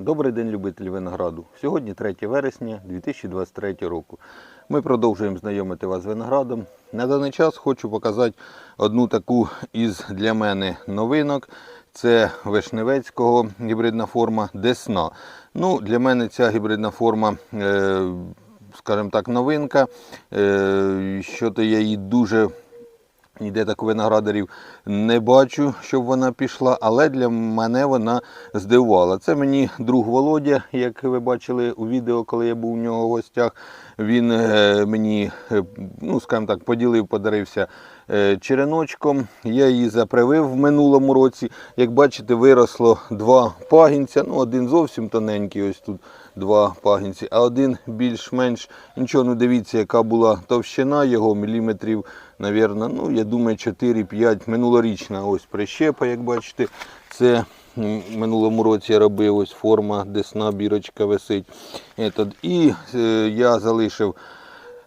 Добрий день, любителі винограду. Сьогодні 3 вересня 2023 року. Ми продовжуємо знайомити вас з виноградом. На даний час хочу показати одну таку із для мене новинок. Це Вишневецького гібридна форма Десна. Ну, для мене ця гібридна форма, е, скажімо так, новинка. Е, що то я її дуже Ніде так виноградарів не бачу, щоб вона пішла, але для мене вона здивувала. Це мені друг Володя, як ви бачили у відео, коли я був у нього в гостях. Він е, мені, е, ну скажімо так, поділив, подарився е, череночком. Я її запривив в минулому році. Як бачите, виросло два пагінця. Ну, один зовсім тоненький, ось тут два пагінці, а один більш-менш нічого, ну дивіться, яка була товщина його міліметрів, навірно, ну я думаю, 4-5 минулорічна ось прищепа, як бачите. Це минулому році я робив ось форма, десна бірочка висить. І е, я залишив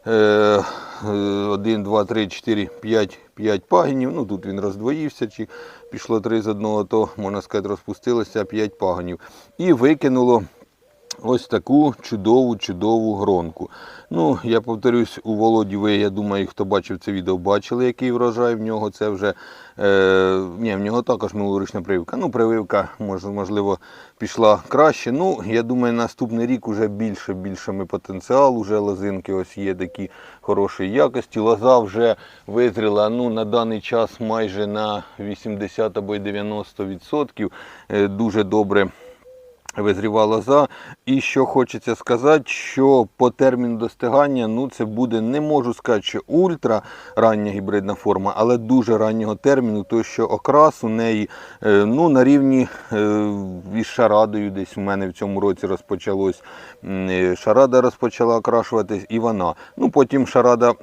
е, е, 1, 2, 3, 4, 5, 5 пагінів. Ну тут він роздвоївся, чи пішло 3 з одного, то можна сказати, розпустилося 5 пагонів. І викинуло ось таку чудову, чудову гронку. Ну, я повторюсь, у Володі ви, я думаю, хто бачив це відео, бачили, який врожай в нього. Це вже е, ні, в нього також минулорічна прививка. Ну, прививка, мож- можливо, пішла краще. Ну, я думаю, наступний рік вже більше, більше ми потенціал. Уже лозинки ось є такі хорошої якості. Лоза вже визріла ну, на даний час майже на 80 або 90 відсотків. Е, Дуже добре визріва лоза. І що хочеться сказати, що по терміну достигання, ну це буде, не можу сказати, що ультра рання гібридна форма, але дуже раннього терміну, тому що окрас у неї е, ну, на рівні е, із шарадою десь у мене в цьому році розпочалось. Е, Шарада розпочала окрашуватись і вона. Ну, потім шарада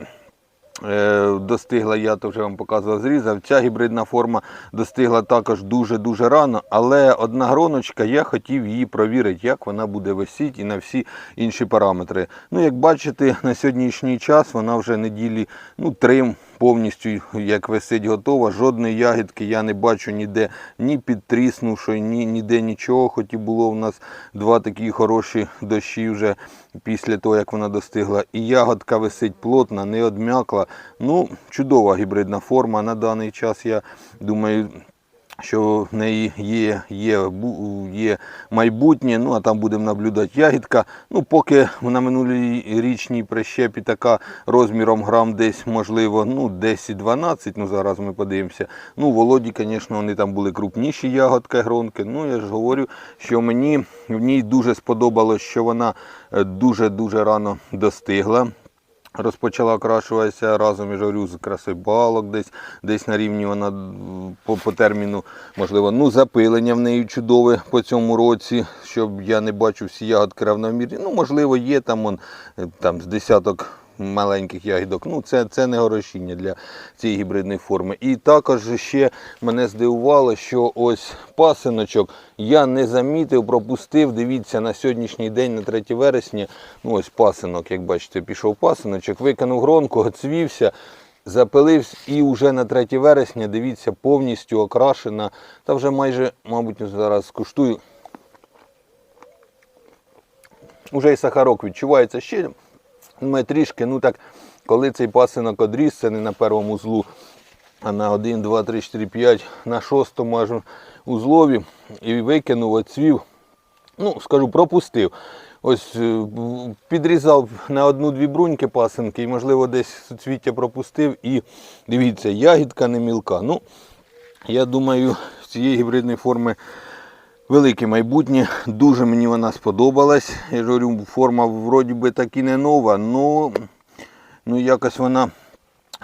достигла, я то вже вам показував, зрізав. Ця гібридна форма достигла також дуже-дуже рано, але одна гроночка, я хотів її провірити, як вона буде висіти і на всі інші параметри. Ну, як бачите, на сьогоднішній час вона вже неділі ну, три повністю як висить готова. Жодної ягідки я не бачу ніде ні підтріснувшої, ні, ніде нічого. Хоч і було в нас два такі хороші дощі вже після того, як вона достигла. І ягодка висить плотна, не одм'якла. Ну, чудова гібридна форма. На даний час я думаю. Що в неї є, є, є майбутнє, ну а там будемо наблюдати ягідка. Ну, поки на минулій річній прищепі така розміром грам десь, можливо, ну, 10-12, ну зараз ми подивимося. Ну, Володі, звісно, вони там були крупніші ягодка, гронки. Ну, я ж говорю, що мені в ній дуже сподобалось, що вона е, дуже-дуже рано достигла. Розпочала окрашуватися разом, із говорю, з краси балок, десь, десь на рівні вона по, по терміну, можливо, ну, запилення в неї чудове по цьому році, щоб я не бачив всі ягодки равномірні. Ну, можливо, є там, он, е, там з десяток маленьких ягідок. Ну, це, це не горошіння для цієї гібридної форми. І також ще мене здивувало, що ось пасиночок я не замітив, пропустив. Дивіться, на сьогоднішній день, на 3 вересня, ну ось пасинок, як бачите, пішов пасиночок, викинув гронку, оцвівся. Запилився і вже на 3 вересня, дивіться, повністю окрашена. Та вже майже, мабуть, зараз скуштую. Уже і сахарок відчувається ще. Ми трішки, ну так, коли цей пасинок одріс, це не на першому узлу, а на 1, 2, 3, 4, 5, на шостому аж узлові і викинув, оцвів. Ну, скажу, пропустив. Ось е, підрізав на одну-дві бруньки пасинки і, можливо, десь суцвіття пропустив. І дивіться, ягідка не мілка. Ну, я думаю, цієї гібридної форми велике майбутнє. Дуже мені вона сподобалась. Я ж говорю, форма вроді би так і не нова, але ну, якось вона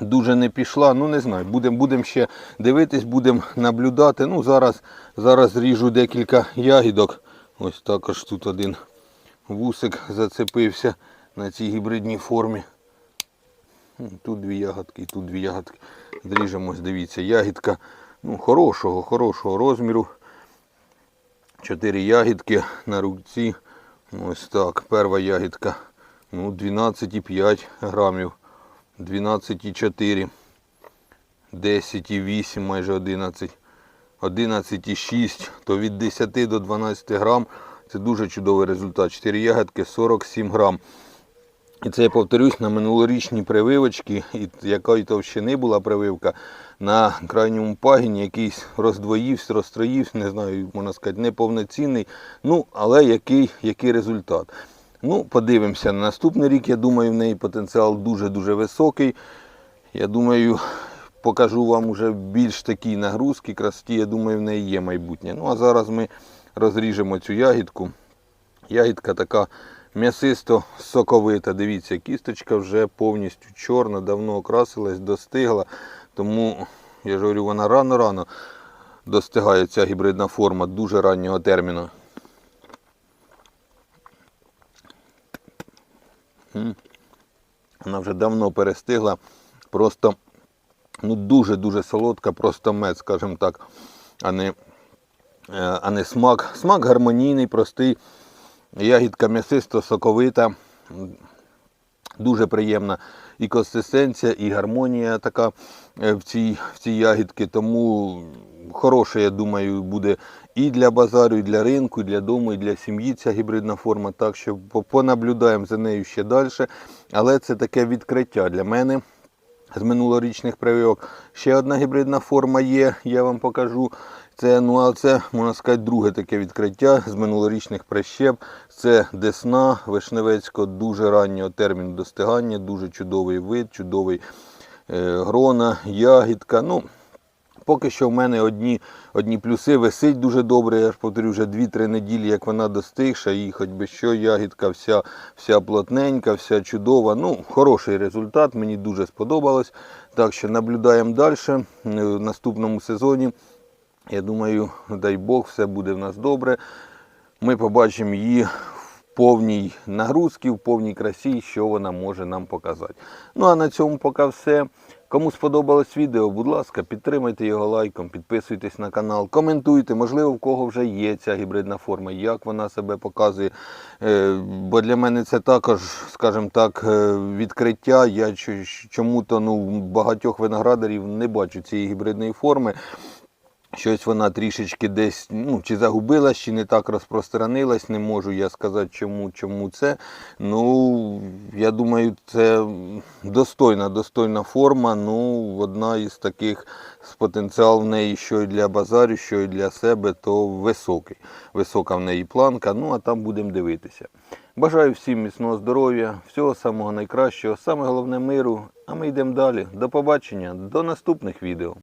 дуже не пішла. Ну не знаю, будемо будем ще дивитись, будемо наблюдати. Ну, зараз, зараз ріжу декілька ягідок. Ось також тут один вусик зацепився на цій гібридній формі. Тут дві ягодки, і тут дві ягодки. Зріжемо, ось дивіться, ягідка ну, хорошого, хорошого розміру. Чотири ягідки на руці. Ось так. Перша ягідка ну, 12,5 грамів. 12,4. 10,8, майже 11. 11,6, то від 10 до 12 грам Це дуже чудовий результат. 4 ягодки 47 грам. І це я повторюсь на минулорічні прививочки, і якої товщини була прививка на крайньому пагіні, якийсь роздвоївся, розстроївся, не знаю, можна сказати, неповноцінний. Ну, але який, який результат. Ну, подивимося на наступний рік. Я думаю, в неї потенціал дуже-дуже високий. Я думаю, покажу вам уже більш такі нагрузки, красоті. Я думаю, в неї є майбутнє. Ну, а зараз ми розріжемо цю ягідку. Ягідка така м'ясисто соковита. Дивіться, кісточка вже повністю чорна, давно окрасилась, достигла. Тому я ж говорю, вона рано-рано достигає ця гібридна форма дуже раннього терміну. Вона вже давно перестигла. Просто ну, дуже-дуже солодка, просто мед, скажімо так, а не, е, а не смак. Смак гармонійний, простий. Ягідка м'ясисто соковита, дуже приємна і консистенція, і гармонія така е, в цій, в цій ягідці. Тому хороше, я думаю, буде і для базару, і для ринку, і для дому, і для сім'ї ця гібридна форма. Так що понаблюдаємо за нею ще далі. Але це таке відкриття для мене з минулорічних прививок. Ще одна гібридна форма є, я вам покажу. Це, ну, а це, можна сказати, друге таке відкриття з минулорічних прищеп. Це Десна Вишневецького, дуже раннього терміну достигання, дуже чудовий вид, чудовий е, грона, ягідка. Ну, Поки що в мене одні, одні плюси висить дуже добре. Я ж повторю, вже 2-3 неділі, як вона достигша, і хоч би що, ягідка вся, вся плотненька, вся чудова. Ну, хороший результат, мені дуже сподобалось. Так що наблюдаємо далі в наступному сезоні. Я думаю, дай Бог, все буде в нас добре. Ми побачимо її повній нагрузці, в повній красі, що вона може нам показати. Ну а на цьому поки все. Кому сподобалось відео, будь ласка, підтримайте його лайком, підписуйтесь на канал, коментуйте, можливо, в кого вже є ця гібридна форма, як вона себе показує. Е, Бо для мене це також, скажімо так, е, відкриття. Я чому-то ну, багатьох виноградарів не бачу цієї гібридної форми. Щось вона трішечки десь ну, чи загубилась, чи не так розпространилась. Не можу я сказати, чому, чому це. Ну, я думаю, це достойна, достойна форма. Ну, одна із таких з потенціал в неї, що і для базарю, що і для себе, то високий. Висока в неї планка. Ну, а там будемо дивитися. Бажаю всім міцного здоров'я, всього самого найкращого, саме головне миру. А ми йдемо далі. До побачення, до наступних відео.